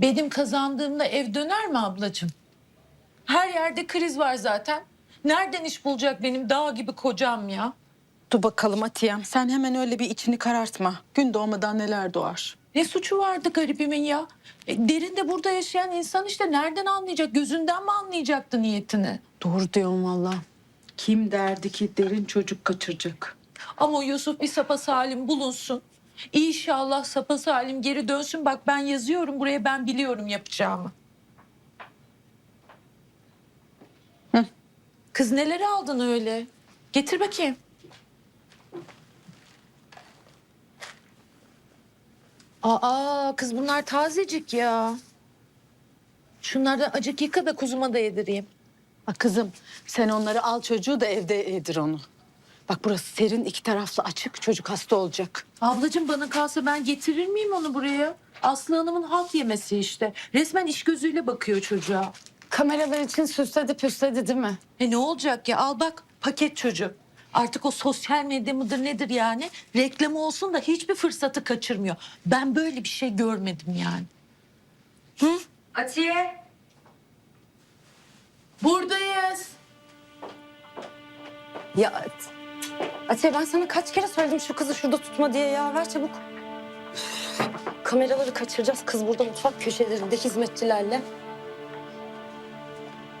Benim kazandığımla ev döner mi ablacığım? Her yerde kriz var zaten. Nereden iş bulacak benim dağ gibi kocam ya? Dur bakalım Atiyem. Sen hemen öyle bir içini karartma. Gün doğmadan neler doğar. Ne suçu vardı garibimin ya? E, derinde burada yaşayan insan işte nereden anlayacak? Gözünden mi anlayacaktı niyetini? Doğru diyorsun valla. Kim derdi ki derin çocuk kaçıracak? Ama Yusuf bir sapa salim bulunsun. İnşallah sapa salim geri dönsün. Bak ben yazıyorum buraya ben biliyorum yapacağımı. Kız neleri aldın öyle? Getir bakayım. Aa kız bunlar tazecik ya. Şunlardan acık yıka da kuzuma da yedireyim. Bak kızım sen onları al çocuğu da evde yedir onu. Bak burası serin iki taraflı açık çocuk hasta olacak. Ablacığım bana kalsa ben getirir miyim onu buraya? Aslı Hanım'ın halk yemesi işte. Resmen iş gözüyle bakıyor çocuğa. Kameralar için süsledi püsledi değil mi? E ne olacak ya al bak paket çocuk. Artık o sosyal medya mıdır nedir yani? Reklamı olsun da hiçbir fırsatı kaçırmıyor. Ben böyle bir şey görmedim yani. Atiye. Buradayız. Ya Atiye ben sana kaç kere söyledim şu kızı şurada tutma diye ya. Ver çabuk. Üf, Kameraları kaçıracağız. Kız burada mutfak köşelerinde hizmetçilerle.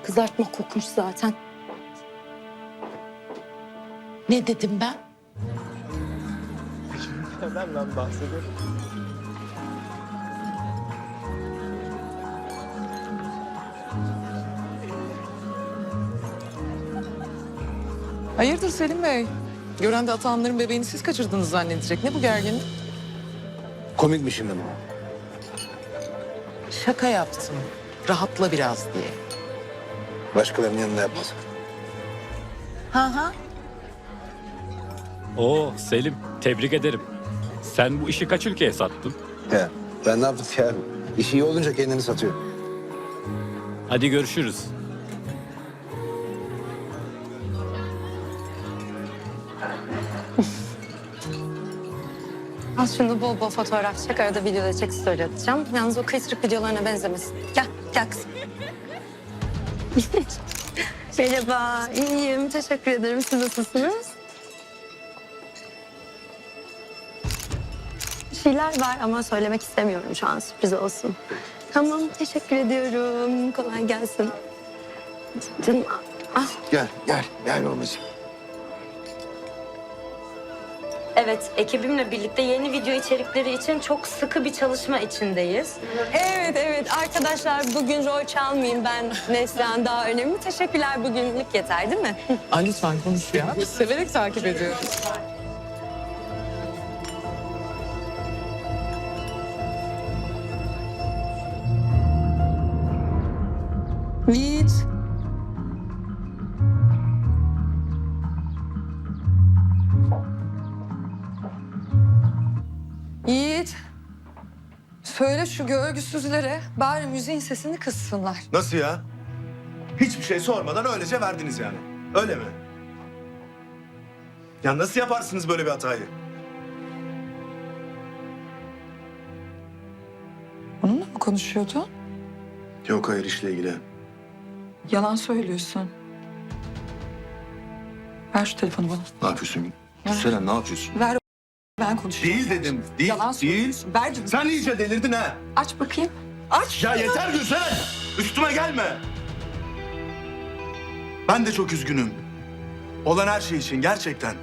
Kızartma kokmuş zaten. Ne dedim ben? Neden ben bahsediyorum? Hayırdır Selim Bey? Gören de Atanların bebeğini siz kaçırdınız zannedecek. Ne bu gerginlik? Komik mi şimdi bu? Şaka yaptım. Rahatla biraz diye. Başkalarının yanında yapmaz. Ha ha. Oo Selim, tebrik ederim. Sen bu işi kaç ülkeye sattın? Ya ben ne yaptım ya? İşi iyi olunca kendini satıyor. Hadi görüşürüz. Al şunu bol bol fotoğraf çek. Arada videoda çek story atacağım. Yalnız o kıytırık videolarına benzemesin. Gel, gel kızım. Merhaba, iyiyim. Teşekkür ederim. Siz nasılsınız? Bir şeyler var ama söylemek istemiyorum şu an. Sürpriz olsun. Tamam, teşekkür ediyorum. Kolay gelsin. Canım, ah. Gel gel gel babacığım. Evet, ekibimle birlikte yeni video içerikleri için çok sıkı bir çalışma içindeyiz. Evet, evet. Arkadaşlar bugün rol çalmayayım. Ben Neslihan daha önemli. Teşekkürler bugünlük yeter değil mi? Ay lütfen konuş ya. Biz severek takip ediyoruz. Yiğit. Söyle şu görgüsüzlere bari müziğin sesini kıssınlar. Nasıl ya? Hiçbir şey sormadan öylece verdiniz yani. Öyle mi? Ya nasıl yaparsınız böyle bir hatayı? Onunla mı konuşuyordun? Yok hayır işle ilgili. Yalan söylüyorsun. Ver şu telefonu bana. Ne yapıyorsun? Selen ne yapıyorsun? Ver ben konuşayım. Değil dedim. Değil. Yalan değil. söylüyorsun. Ver canım. Sen iyice delirdin ha. Aç bakayım. Aç. Ya yeter Gülseren. Üstüme gelme. Ben de çok üzgünüm. Olan her şey için gerçekten.